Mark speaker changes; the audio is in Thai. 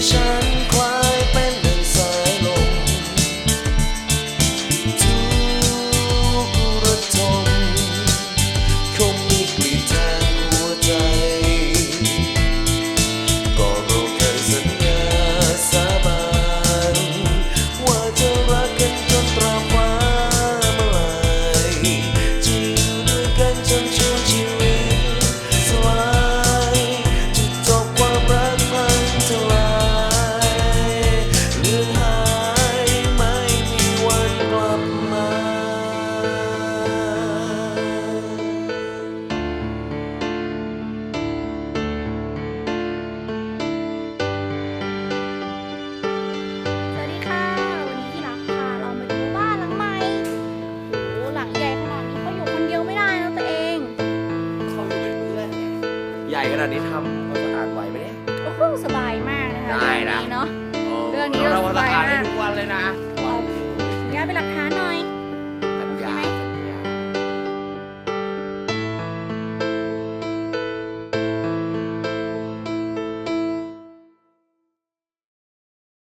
Speaker 1: 山 นี้ทำควาสะอาดไหวไหมเนี่ย
Speaker 2: โอ้โห
Speaker 3: ส
Speaker 2: บายมากนะคะ
Speaker 3: ได้นะ
Speaker 2: เรื่องนี้เนาะ เรื่องนี้
Speaker 3: เรา
Speaker 2: เราสบายมาก
Speaker 3: ทำทุกวันเลยนะ
Speaker 2: ขออนุญาตเป็นหลักฐาน